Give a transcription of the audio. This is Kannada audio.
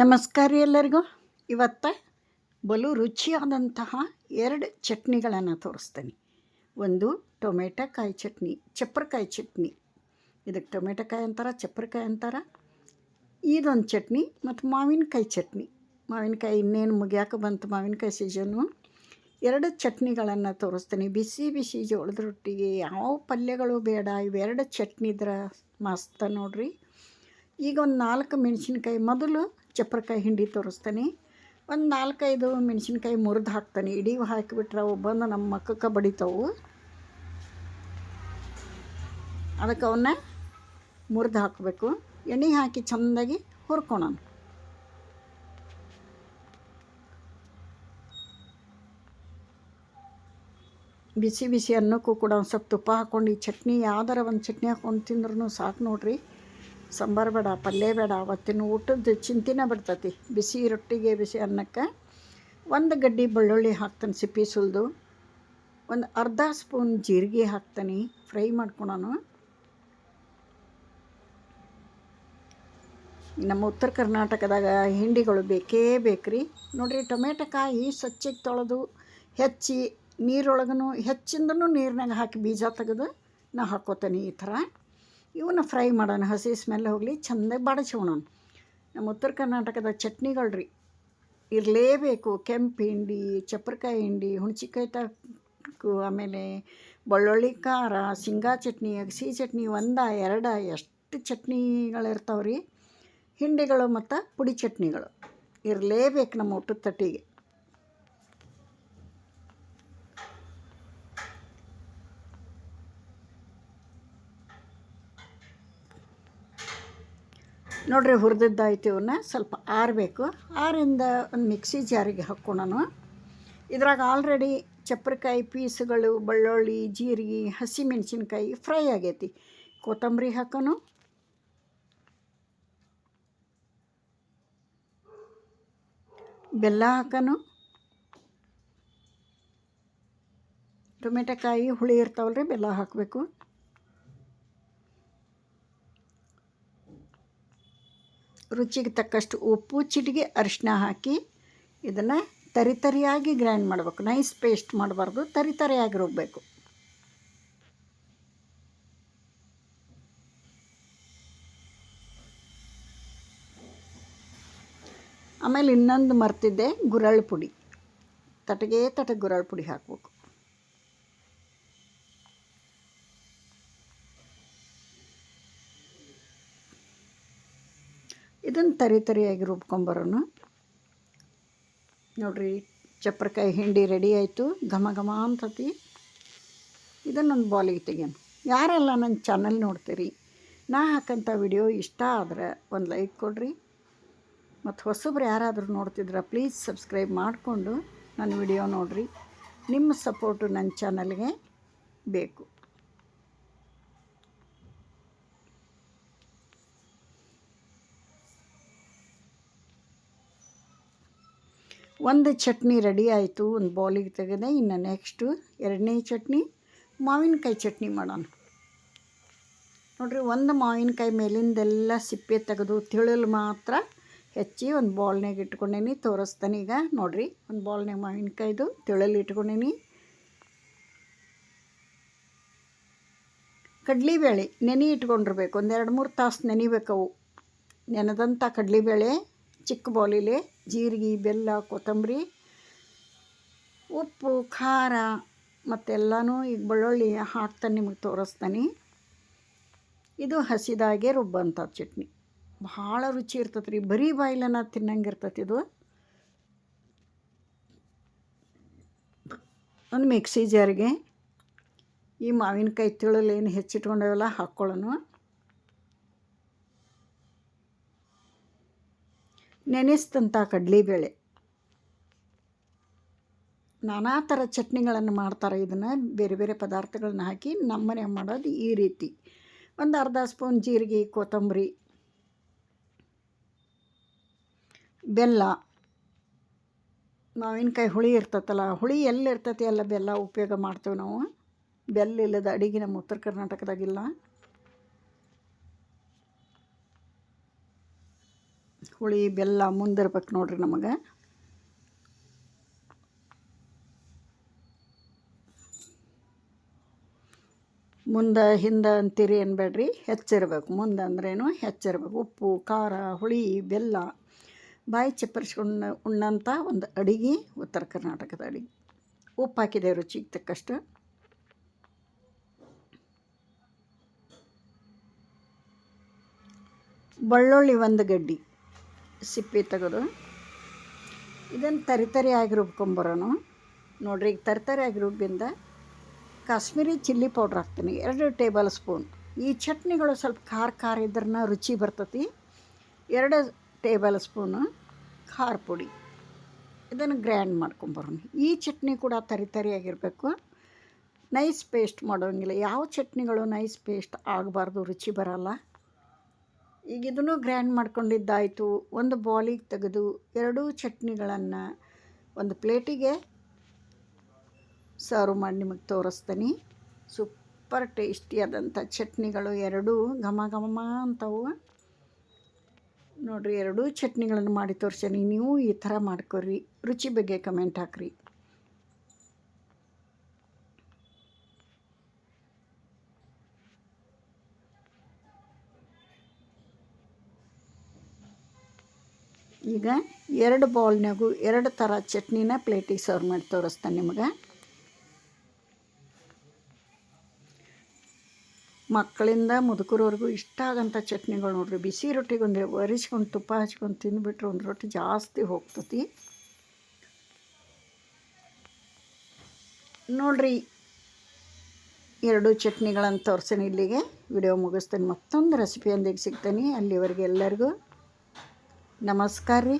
ನಮಸ್ಕಾರ ಎಲ್ಲರಿಗೂ. ಇವತ್ತು ಬಲು ರುಚಿಯಾದಂತಹ ಎರಡು ಚಟ್ನಿಗಳನ್ನು ತೋರಿಸ್ತೇನೆ. ಒಂದು ಟೊಮೆಟೊ ಕಾಯಿ ಚಟ್ನಿ, ಚಪ್ಪರಕಾಯಿ ಚಟ್ನಿ. ಇದಕ್ಕೆ ಟೊಮೆಟೊಕಾಯಿ ಅಂತಾರೆ, ಚಪ್ಪರಕಾಯಿ ಅಂತಾರೆ. ಇದೊಂದು ಚಟ್ನಿ ಮತ್ತು ಮಾವಿನಕಾಯಿ ಚಟ್ನಿ. ಮಾವಿನಕಾಯಿ ಇನ್ನೇನು ಮುಗಿಯಾಕೆ ಬಂತು ಮಾವಿನಕಾಯಿ ಸೀಸನ್ನು ಎರಡು ಚಟ್ನಿಗಳನ್ನು ತೋರಿಸ್ತೀನಿ. ಬಿಸಿ ಬಿಸಿ ಜೋಳದ ರೊಟ್ಟಿಗೆ ಯಾವ ಪಲ್ಯಗಳು ಬೇಡ ಇವೆರಡು ಚಟ್ನಿ ಇದ್ರೆ ಮಸ್ತ ನೋಡ್ರಿ. ಈಗ ಒಂದು ನಾಲ್ಕು ಮೆಣಸಿನ್ಕಾಯಿ ಮೊದಲು ಚಪ್ರಕಾಯಿ ಹಿಂಡಿ ತೋರಿಸ್ತಾನೆ. ಒಂದು ನಾಲ್ಕೈದು ಮೆಣಸಿನ್ಕಾಯಿ ಮುರಿದು ಹಾಕ್ತಾನೆ. ಇಡೀ ಹಾಕಿಬಿಟ್ರೆ ಅವು ಬಂದು ನಮ್ಮ ಮಕ್ಕಕ್ಕೆ ಬಡಿತಾವು. ಅದಕ್ಕೆ ಅವನ್ನ ಮುರಿದು ಹಾಕಬೇಕು. ಎಣ್ಣೆ ಹಾಕಿ ಚೆಂದಾಗಿ ಹುರ್ಕೋಣ ಬಿಸಿ ಬಿಸಿ ಅನ್ನಕ್ಕೂ ಕೂಡ ಒಂದು ಸ್ವಲ್ಪ ತುಪ್ಪ ಹಾಕ್ಕೊಂಡು ಈ ಚಟ್ನಿ ಯಾವ್ದಾರ ಒಂದು ಚಟ್ನಿ ಹಾಕ್ಕೊಂಡು ತಿಂದ್ರೂ ಸಾಕು ನೋಡ್ರಿ. ಸಾಂಬಾರು ಬೇಡ, ಪಲ್ಯ ಬೇಡ, ಅವತ್ತಿನ ಊಟದ ಚಿಂತೆನೇ ಬರ್ತೈತಿ. ಬಿಸಿ ರೊಟ್ಟಿಗೆ, ಬಿಸಿ ಅನ್ನಕ್ಕೆ ಒಂದು ಗಡ್ಡಿ ಬೆಳ್ಳುಳ್ಳಿ ಹಾಕ್ತಾನೆ ಸಿಪ್ಪಿ ಸುಲಿದು. ಒಂದು ಅರ್ಧ ಸ್ಪೂನ್ ಜೀರಿಗೆ ಹಾಕ್ತಾನೆ, ಫ್ರೈ ಮಾಡ್ಕೊಳೋನು ನಮ್ಮ ಉತ್ತರ ಕರ್ನಾಟಕದಾಗ ಹಿಂಡಿಗಳು ಬೇಕೇ ಬೇಕ್ರಿ. ನೋಡಿರಿ ಟೊಮೆಟೊಕಾಯಿ ಸ್ವಚ್ಛಗೆ ತೊಳೆದು ಹೆಚ್ಚಿ ನೀರೊಳಗೂ ಹೆಚ್ಚಿಂದನೂ ನೀರಿನಾಗ ಹಾಕಿ ಬೀಜ ತೆಗೆದು ನಾ ಹಾಕ್ಕೋತೇನೆ ಈ ಥರ. ಇವನ್ನ ಫ್ರೈ ಮಾಡೋಣ. ಹಸಿ ಸ್ಮೆಲ್ ಹೋಗಲಿ, ಚೆಂದಾಗಿ ಬಾಡಿಸೋಣ ನಮ್ಮ ಉತ್ತರ ಕರ್ನಾಟಕದ ಚಟ್ನಿಗಳು ರೀ ಇರಲೇಬೇಕು. ಕೆಂಪು ಹಿಂಡಿ, ಚಪ್ರಕಾಯಿ ಹಿಂಡಿ, ಹುಣಸಿಕಾಯಿ ತಕ್ಕು, ಆಮೇಲೆ ಬೆಳ್ಳುಳ್ಳಿ ಖಾರ, ಶೇಂಗಾ ಚಟ್ನಿ, ಅಗಸಿ ಚಟ್ನಿ, ಒಂದ, ಎರಡ, ಎಷ್ಟು ಚಟ್ನಿಗಳಿರ್ತಾವೆ ರೀ ಹಿಂಡಿಗಳು ಮತ್ತು ಪುಡಿ ಚಟ್ನಿಗಳು. ಇರಲೇಬೇಕು ನಮ್ಮ ಊಟದ ತಟ್ಟಿಗೆ. ನೋಡ್ರಿ ಹುರಿದಿದ್ದಾಯ್ತು ಇವನ್ನ ಸ್ವಲ್ಪ ಆರಬೇಕು. ಆರಿಂದ ಒಂದು ಮಿಕ್ಸಿ ಜಾರಿಗೆ ಹಾಕ್ಕೊಳೋಣ. ಇದ್ರಾಗ ಆಲ್ರೆಡಿ ಚಪ್ರಕಾಯಿ ಪೀಸ್ಗಳು, ಬೆಳ್ಳುಳ್ಳಿ, ಜೀರಿಗೆ ಹಸಿ ಮೆಣಸಿನ್ಕಾಯಿ ಫ್ರೈ ಆಗೈತಿ. ಕೊತ್ತಂಬರಿ ಹಾಕೋನು ಬೆಲ್ಲ ಹಾಕೋನು ಟೊಮೆಟೊಕಾಯಿ ಹುಳಿ ಇರ್ತಾವಲ್ರಿ, ಬೆಲ್ಲ ಹಾಕಬೇಕು. ರುಚಿಗೆ ತಕ್ಕಷ್ಟು ಉಪ್ಪು, ಚಿಟಿಗೆ ಅರಿಶಿನ ಹಾಕಿ ಇದನ್ನು ತರಿತರಿಯಾಗಿ ಗ್ರೈಂಡ್ ಮಾಡಬೇಕು. ನೈಸ್ ಪೇಸ್ಟ್ ಮಾಡಬಾರ್ದು ತರಿತರಿಯಾಗಿ ರುಬ್ಬಬೇಕು ಆಮೇಲೆ ಇನ್ನೊಂದು ಮರ್ತಿದ್ದೆ ಗುರಳ್ ಪುಡಿ. ತಟಗೆ ತಟಗೆ ಗುರಳ್ ಪುಡಿ ಹಾಕಬೇಕು. ಇದನ್ನು ತರಿ ತರಿಯಾಗಿ ರುಬ್ಕೊಂಬರೋಣ. ನೋಡಿರಿ, ಚಪ್ರಕಾಯಿ ಹಿಂಡಿ ರೆಡಿ ಆಯಿತು. ಘಮ ಘಮ ಅಂತತಿ. ಇದನ್ನೊಂದು ಬಾಲಿಗೆ ತೆಗೆಯೋಣ. ಯಾರೆಲ್ಲ ನನ್ನ ಚಾನಲ್ ನೋಡ್ತೀರಿ, ನಾ ಹಾಕಂಥ ವಿಡಿಯೋ ಇಷ್ಟ ಆದರೆ ಒಂದು ಲೈಕ್ ಕೊಡ್ರಿ. ಮತ್ತು ಹೊಸಬ್ರು ಯಾರಾದರೂ ನೋಡ್ತಿದ್ರೆ ಪ್ಲೀಸ್ ಸಬ್ಸ್ಕ್ರೈಬ್ ಮಾಡಿಕೊಂಡು ನನ್ನ ವಿಡಿಯೋ ನೋಡಿರಿ. ನಿಮ್ಮ ಸಪೋರ್ಟು ನನ್ನ ಚಾನಲ್ಗೆ ಬೇಕು. ಒಂದು ಚಟ್ನಿ ರೆಡಿ ಆಯಿತು, ಒಂದು ಬೌಲಿಗೆ ತೆಗೆದೆ, ಇನ್ನು ನೆಕ್ಸ್ಟು ಎರಡನೇ ಚಟ್ನಿ, ಮಾವಿನಕಾಯಿ ಚಟ್ನಿ ಮಾಡೋಣ. ನೋಡಿರಿ, ಒಂದು ಮಾವಿನಕಾಯಿ ಮೇಲಿಂದೆಲ್ಲ ಸಿಪ್ಪೆ ತೆಗೆದು ತಿಳಲು ಮಾತ್ರ ಹೆಚ್ಚಿ ಒಂದು ಬೌಲ್ನಾಗ ಇಟ್ಕೊಂಡೇನಿ, ತೋರಿಸ್ತಾನೆ ಈಗ. ನೋಡಿರಿ, ಒಂದು ಬೌಲ್ನಾಗ ಮಾವಿನಕಾಯ್ದು ತಿಳಲು ಇಟ್ಕೊಂಡೇನಿ. ಕಡ್ಲಿಬೇಳೆ ನೆನೆ ಇಟ್ಕೊಂಡಿರ್ಬೇಕು ಒಂದು ಎರಡು ಮೂರು ತಾಸು ನೆನಿಬೇಕವು. ನೆನೆದಂಥ ಕಡ್ಲಿಬೇಳೆ ಚಿಕ್ಕ ಬೌಲಿಲೆ ಜೀರಿಗೆ, ಬೆಲ್ಲ, ಕೊತ್ತಂಬರಿ, ಉಪ್ಪು, ಖಾರ ಮತ್ತೆಲ್ಲನೂ ಈಗ ಬೆಳ್ಳುಳ್ಳಿ ಹಾಕ್ತಾನೆ ನಿಮಗೆ ತೋರಿಸ್ತಾನೆ. ಇದು ಹಸಿದಾಗೆ ರುಬ್ಬಂಥ ಚಟ್ನಿ. ಭಾಳ ರುಚಿ ಇರ್ತದೆ ರೀ. ಬರೀ ಬಾಯಿಲನ ತಿನ್ನಂಗೆ ಇರ್ತೈತೆ ಇದು. ಒಂದು ಮಿಕ್ಸಿ ಜಾರಿಗೆ ಈ ಮಾವಿನಕಾಯಿ ತಿಳಲು ಏನು ಹೆಚ್ಚಿಟ್ಕೊಂಡೇವಲ್ಲ ಹಾಕ್ಕೊಳ್ಳೋಣ ನೆನೆಸಿದಂಥ ಕಡಲೆಬೇಳೆ. ನಾನಾ ಥರ ಚಟ್ನಿಗಳನ್ನು ಮಾಡ್ತಾರೆ. ಇದನ್ನು ಬೇರೆ ಬೇರೆ ಪದಾರ್ಥಗಳನ್ನ ಹಾಕಿ ನಮ್ಮನೆ ಮಾಡೋದು ಈ ರೀತಿ. ಒಂದು ಅರ್ಧ ಸ್ಪೂನ್ ಜೀರಿಗೆ, ಕೊತ್ತಂಬರಿ, ಬೆಲ್ಲ. ಮಾವಿನಕಾಯಿ ಹುಳಿ ಇರ್ತೈತಲ್ಲ ಹುಳಿ ಎಲ್ಲಿ ಇರ್ತೈತಿ ಎಲ್ಲ ಬೆಲ್ಲ ಉಪಯೋಗ ಮಾಡ್ತೇವೆ ನಾವು. ಬೆಲ್ಲ ಇಲ್ಲದ ಅಡಿಗೆ ನಮ್ಮ ಉತ್ತರ ಕರ್ನಾಟಕದಾಗಿಲ್ಲ. ಹುಳಿ, ಬೆಲ್ಲ ಮುಂದಿರ್ಬೇಕು ನೋಡ್ರಿ ನಮಗೆ. ಮುಂದೆ, ಹಿಂದೆ ಅಂತೀರಿ ಅನ್ಬೇಡ್ರಿ, ಹೆಚ್ಚಿರ್ಬೇಕು. ಮುಂದೆ ಅಂದ್ರೇನು ಹೆಚ್ಚಿರ್ಬೇಕು. ಉಪ್ಪು, ಖಾರ, ಹುಳಿ, ಬೆಲ್ಲ. ಬಾಯಿ ಚಪ್ಪರಿಸ್ಕೊಂಡು ಉಣ್ಣಂಥ ಒಂದು ಅಡಿಗೆ, ಉತ್ತರ ಕರ್ನಾಟಕದ ಅಡಿಗೆ. ಉಪ್ಪು ಹಾಕಿದೆ ರುಚಿಗೆ ತಕ್ಕಷ್ಟು. ಬೆಳ್ಳುಳ್ಳಿ ಒಂದು ಗಡ್ಡಿ. ಸಿಪ್ಪೆ ತೆಗೆದು ಇದನ್ನು ತರಿತರಿ ಆಗಿ ರುಬ್ಕೊಂಬರೋನು ನೋಡ್ರಿ, ಈಗ ಆಗಿ ರುಬ್ಬಿಂದ ಕಾಶ್ಮೀರಿ ಚಿಲ್ಲಿ ಪೌಡ್ರ್ ಹಾಕ್ತೀನಿ. ಎರಡು ಟೇಬಲ್ ಸ್ಪೂನ್. ಈ ಚಟ್ನಿಗಳು ಸ್ವಲ್ಪ ಖಾರ ಖಾರ ಇದ್ರನ್ನ ರುಚಿ ಬರ್ತತಿ. ಎರಡು ಟೇಬಲ್ ಸ್ಪೂನು ಖಾರ ಪುಡಿ. ಇದನ್ನು ಗ್ರ್ಯಾಂಡ್ ಮಾಡ್ಕೊಂಬರೋಣ. ಈ ಚಟ್ನಿ ಕೂಡ ತರಿ ಆಗಿರಬೇಕು ನೈಸ್ ಪೇಸ್ಟ್ ಮಾಡೋಂಗಿಲ್ಲ. ಯಾವ ಚಟ್ನಿಗಳು ನೈಸ್ ಪೇಸ್ಟ್ ಆಗಬಾರ್ದು, ರುಚಿ ಬರಲ್ಲ. ಈಗ ಇದನ್ನು ಗ್ರ್ಯಾಂಡ್ ಮಾಡ್ಕೊಂಡಿದ್ದಾಯಿತು. ಒಂದು ಬಾಲಿಗೆ ತೆಗೆದು ಎರಡೂ ಚಟ್ನಿಗಳನ್ನು ಒಂದು ಪ್ಲೇಟಿಗೆ ಸರ್ವ್ ಮಾಡಿ ನಿಮಗೆ ತೋರಿಸ್ತೀನಿ. ಸೂಪರ್ ಟೇಸ್ಟಿಯಾದಂಥ ಚಟ್ನಿಗಳು ಎರಡೂ ಘಮ ಘಮ ಅಂತವು ನೋಡಿರಿ, ಎರಡೂ ಚಟ್ನಿಗಳನ್ನು ಮಾಡಿ ತೋರಿಸ್ತೀನಿ. ನೀವು ಈ ಥರ ಮಾಡ್ಕೊರಿ. ರುಚಿ ಬಗ್ಗೆ ಕಮೆಂಟ್ ಹಾಕ್ರಿ. ಈಗ ಎರಡು ಬೌಲ್ನಾಗೂ ಎರಡು ಥರ ಚಟ್ನಿನ ಪ್ಲೇಟಿಗೆ ಸರ್ವ್ ಮಾಡಿ ತೋರಿಸ್ತಾನೆ ನಿಮಗೆ. ಮಕ್ಕಳಿಂದ ಮುದುಕರವರೆಗೂ ಇಷ್ಟ ಆಗೋಂಥ ಚಟ್ನಿಗಳು ನೋಡ್ರಿ. ಬಿಸಿ ರೊಟ್ಟಿಗೆ ಒಂದು ಒರೆಸ್ಕೊಂಡು ತುಪ್ಪ ಹಚ್ಕೊಂಡು ತಿಂದುಬಿಟ್ರೆ ಒಂದು ರೊಟ್ಟಿ ಜಾಸ್ತಿ ಹೋಗ್ತತಿ. ನೋಡ್ರಿ ಎರಡು ಚಟ್ನಿಗಳನ್ನು ತೋರಿಸ್ತೀನಿ ಇಲ್ಲಿಗೆ. ವಿಡಿಯೋ ಮುಗಿಸ್ತೇನೆ. ಮತ್ತೊಂದು ರೆಸಿಪಿಯೊಂದಿಗೆ ಸಿಗ್ತೇನೆ. ಅಲ್ಲಿವರೆಗೆ ಎಲ್ಲರಿಗೂ ನಮಸ್ಕಾರ ರೀ